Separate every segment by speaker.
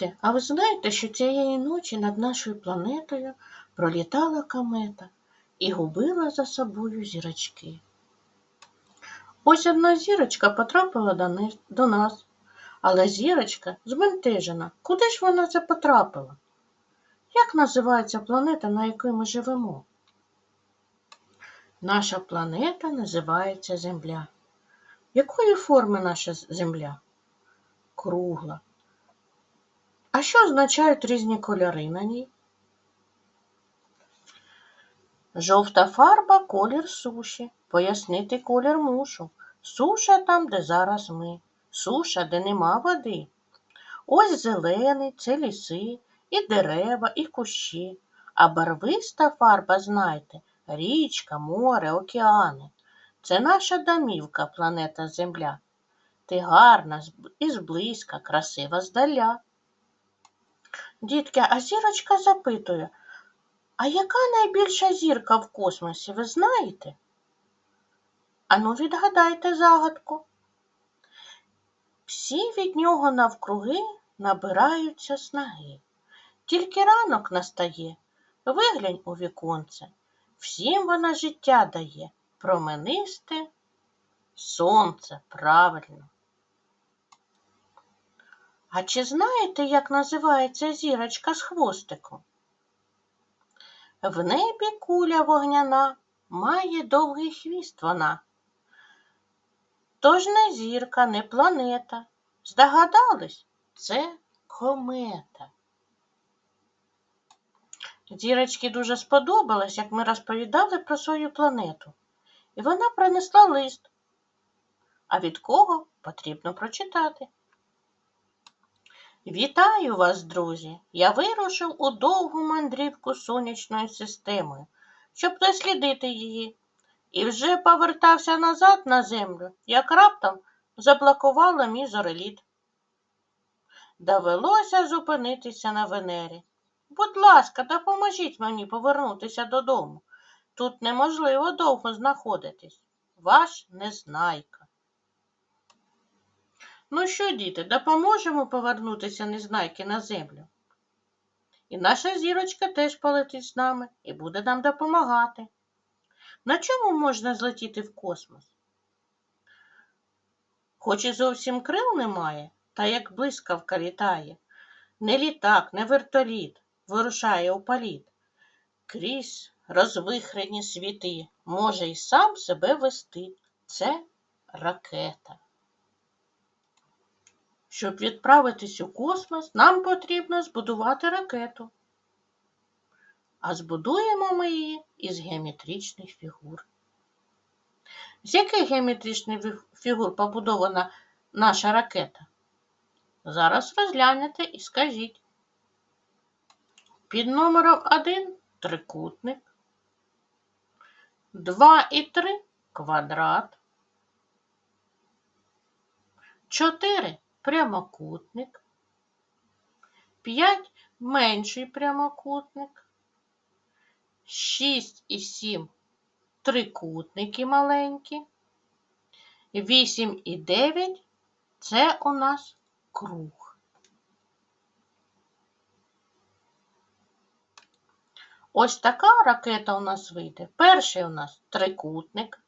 Speaker 1: Діти, а ви знаєте, що цієї ночі над нашою планетою пролітала комета і губила за собою зірочки. Ось одна зірочка потрапила до нас, але зірочка збентежена. Куди ж вона це потрапила? Як називається планета, на якій ми живемо? Наша планета називається Земля. Якої форми наша Земля? Кругла. А що означають різні кольори на ній? Жовта фарба колір суші. Пояснити колір мушу. Суша там, де зараз ми. Суша, де нема води. Ось зелений це ліси, і дерева, і кущі. А барвиста фарба, знайте, річка, море, океани. Це наша домівка, планета Земля. Ти гарна і зблизька, красива здаля. Дітки, а зірочка запитує, а яка найбільша зірка в космосі, ви знаєте? Ану, відгадайте загадку. Всі від нього навкруги набираються снаги. Тільки ранок настає, виглянь у віконце. Всім вона життя дає, променисте сонце, правильно. А чи знаєте, як називається зірочка з хвостиком? В небі куля вогняна, має довгий хвіст вона. Тож не зірка, не планета. Здогадались? Це комета. Зірочці дуже сподобалось, як ми розповідали про свою планету. І вона принесла лист. А від кого потрібно прочитати. Вітаю вас, друзі! Я вирушив у довгу мандрівку сонячною системою, щоб дослідити її, і вже повертався назад на землю, як раптом заблокувало мій зореліт. Довелося зупинитися на Венері. Будь ласка, допоможіть мені повернутися додому. Тут неможливо довго знаходитись. Ваш незнайка. Ну що, діти, допоможемо повернутися незнайки на землю? І наша зірочка теж полетить з нами і буде нам допомагати. На чому можна злетіти в космос? Хоч і зовсім крил немає, та як блискавка літає. Не літак, не вертоліт вирушає у політ. Крізь розвихрені світи може й сам себе вести. Це ракета. Щоб відправитись у космос, нам потрібно збудувати ракету. А збудуємо ми її із геометричних фігур. З яких геометричних фігур побудована наша ракета? Зараз розглянете і скажіть. Під номером 1 трикутник, 2 і 3 квадрат, 4 прямокутник, 5 менший прямокутник, 6 і 7 трикутники маленькі, 8 і 9 це у нас круг. Ось така ракета у нас вийде. Перший у нас трикутник,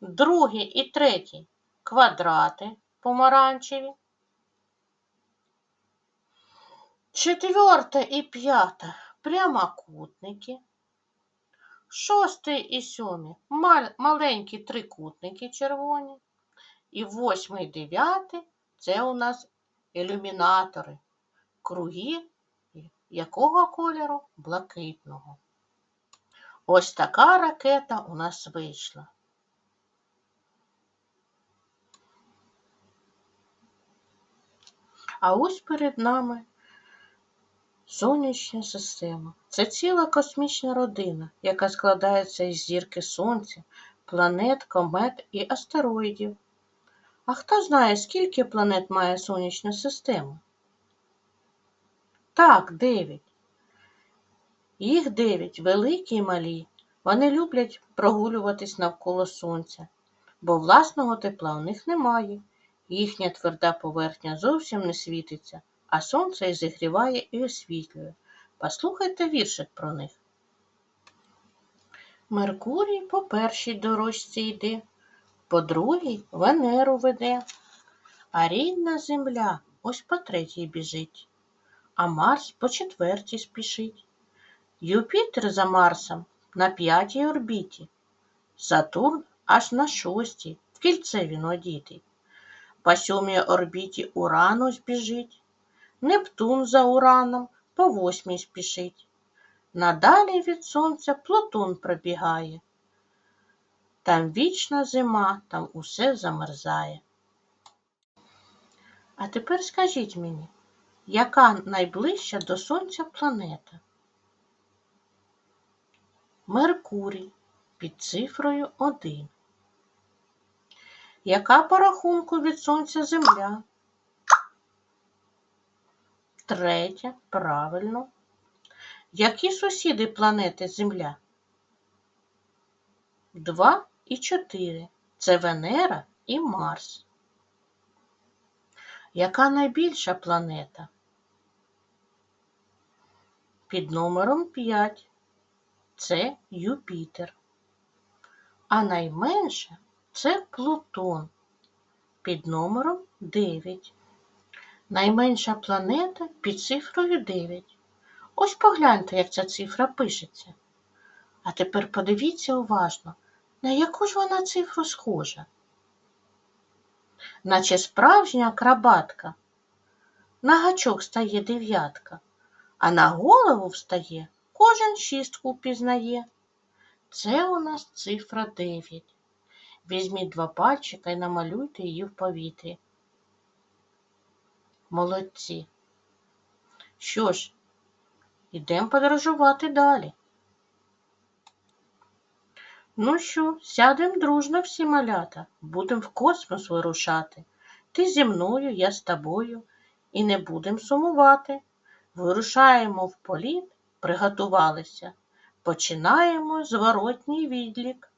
Speaker 1: другий і третій квадрати помаранчеві. Четверте і п'яте прямокутники. Шостий і мал- маленькі трикутники червоні. І восьмий і дев'ятий це у нас ілюмінатори, круги якого кольору? Блакитного. Ось така ракета у нас вийшла. А ось перед нами сонячна система. Це ціла космічна родина, яка складається із зірки Сонця, планет, комет і астероїдів. А хто знає, скільки планет має сонячна система? Так, дев'ять. Їх дев'ять, великі і малі. Вони люблять прогулюватись навколо сонця, бо власного тепла у них немає. Їхня тверда поверхня зовсім не світиться, а сонце і зігріває і освітлює. Послухайте віршик про них. Меркурій по першій дорожці йде, по другій Венеру веде, а рідна земля ось по третій біжить, а Марс по четвертій спішить. Юпітер за Марсом на п'ятій орбіті, Сатурн аж на шостій, в кільце він одітий. По сьомій орбіті Уран ось біжить, Нептун за Ураном по восьмій спішить. Надалі від сонця Плутон пробігає. Там вічна зима, там усе замерзає. А тепер скажіть мені, яка найближча до сонця планета? Меркурій під цифрою 1. Яка по рахунку від сонця Земля? Третя, правильно. Які сусіди планети Земля? Два і чотири. Це Венера і Марс. Яка найбільша планета? Під номером 5. Це Юпітер. А найменша це Плутон під номером 9. Найменша планета під цифрою 9. Ось погляньте, як ця цифра пишеться. А тепер подивіться уважно, на яку ж вона цифру схожа. Наче справжня акробатка. На гачок стає дев'ятка, а на голову встає, кожен шістку впізнає. Це у нас цифра 9. Візьміть два пальчика і намалюйте її в повітрі. Молодці. Що ж, ідемо подорожувати далі. Ну що, сядемо дружно всі малята, будемо в космос вирушати. Ти зі мною, я з тобою, і не будемо сумувати. Вирушаємо в політ, приготувалися. Починаємо зворотній відлік.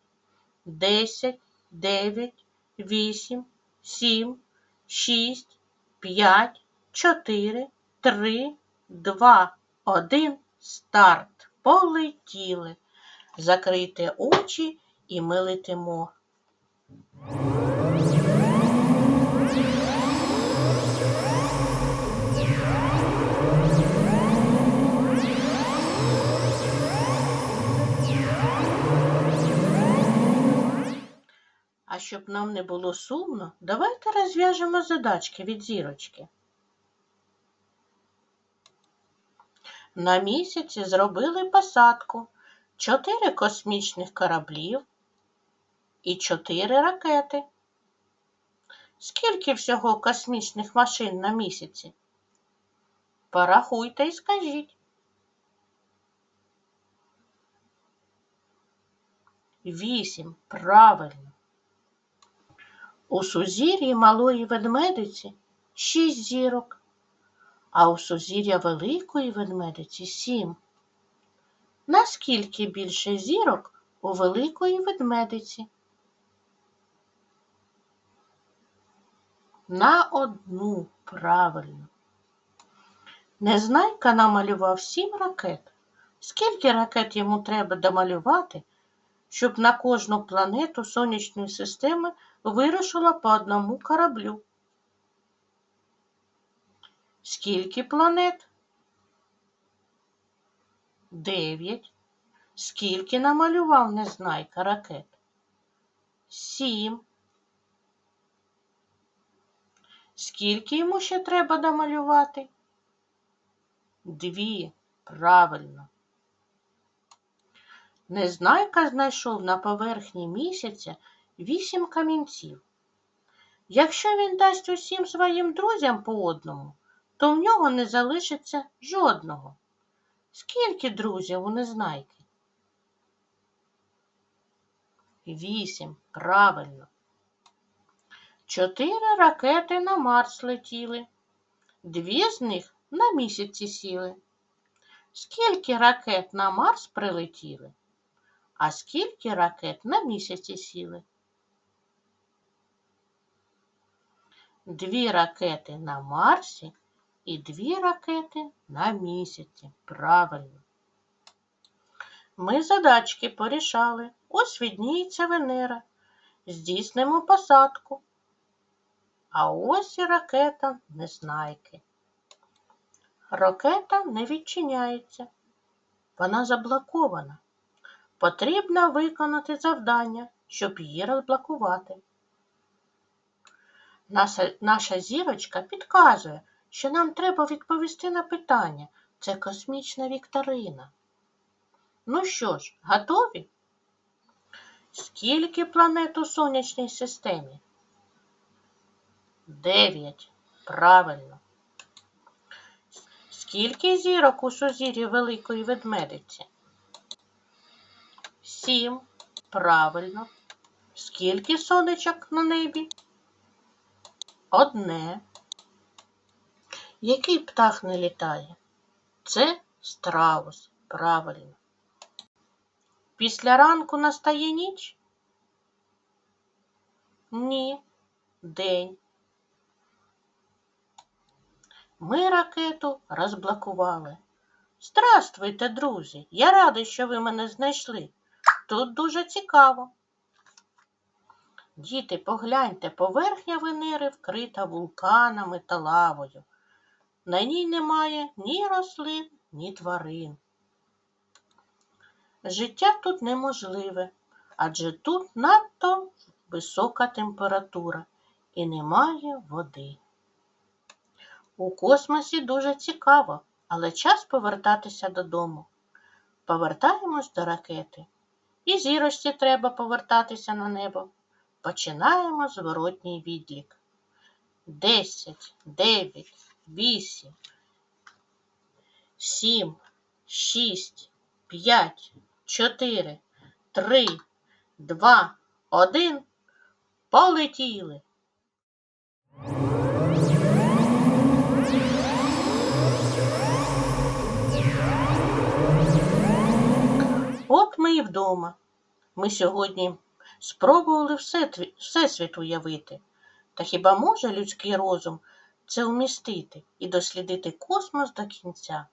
Speaker 1: Десять, дев'ять, вісім, сім, шість, п'ять, чотири, три, два, один. Старт. Полетіли. Закрийте очі і ми летимо. А щоб нам не було сумно, давайте розв'яжемо задачки від зірочки. На місяці зробили посадку чотири космічних кораблів і чотири ракети. Скільки всього космічних машин на місяці? Порахуйте і скажіть. Вісім. Правильно. У сузір'ї малої ведмедиці шість зірок, а у сузір'я великої ведмедиці сім. Наскільки більше зірок у великої ведмедиці? На одну правильно. Незнайка намалював сім ракет. Скільки ракет йому треба домалювати, щоб на кожну планету сонячної системи вирушило по одному кораблю? Скільки планет? Дев'ять. Скільки намалював незнайка ракет? Сім. Скільки йому ще треба домалювати? Дві. Правильно. Незнайка знайшов на поверхні місяця вісім камінців. Якщо він дасть усім своїм друзям по одному, то в нього не залишиться жодного. Скільки друзів у незнайки? Вісім. Правильно. Чотири ракети на Марс летіли. Дві з них на місяці сіли. Скільки ракет на Марс прилетіли? А скільки ракет на місяці сіли? Дві ракети на Марсі і дві ракети на місяці. Правильно. Ми задачки порішали. Ось відніється Венера. Здійснимо посадку. А ось і ракета Незнайки. Ракета не відчиняється. Вона заблокована. Потрібно виконати завдання, щоб її розблокувати. Наша, наша зірочка підказує, що нам треба відповісти на питання. Це космічна вікторина. Ну що ж, готові? Скільки планет у сонячній системі? Дев'ять. Правильно. Скільки зірок у сузір'ї Великої Ведмедиці? Сім. Правильно. Скільки сонечок на небі? Одне. Який птах не літає? Це страус. Правильно. Після ранку настає ніч? Ні. День. Ми ракету розблокували. Здравствуйте, друзі! Я радий, що ви мене знайшли. Тут дуже цікаво. Діти, погляньте, поверхня Венери вкрита вулканами та лавою. На ній немає ні рослин, ні тварин. Життя тут неможливе, адже тут надто висока температура і немає води. У космосі дуже цікаво, але час повертатися додому. Повертаємось до ракети. І зірочці треба повертатися на небо. Починаємо зворотній відлік. Десять, дев'ять, вісім, сім, шість, п'ять, чотири, три, два, один. Полетіли. От ми і вдома. Ми сьогодні спробували все, всесвіт уявити. Та хіба може людський розум це вмістити і дослідити космос до кінця?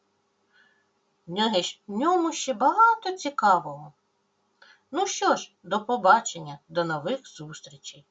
Speaker 1: В ньому ще багато цікавого. Ну що ж, до побачення, до нових зустрічей.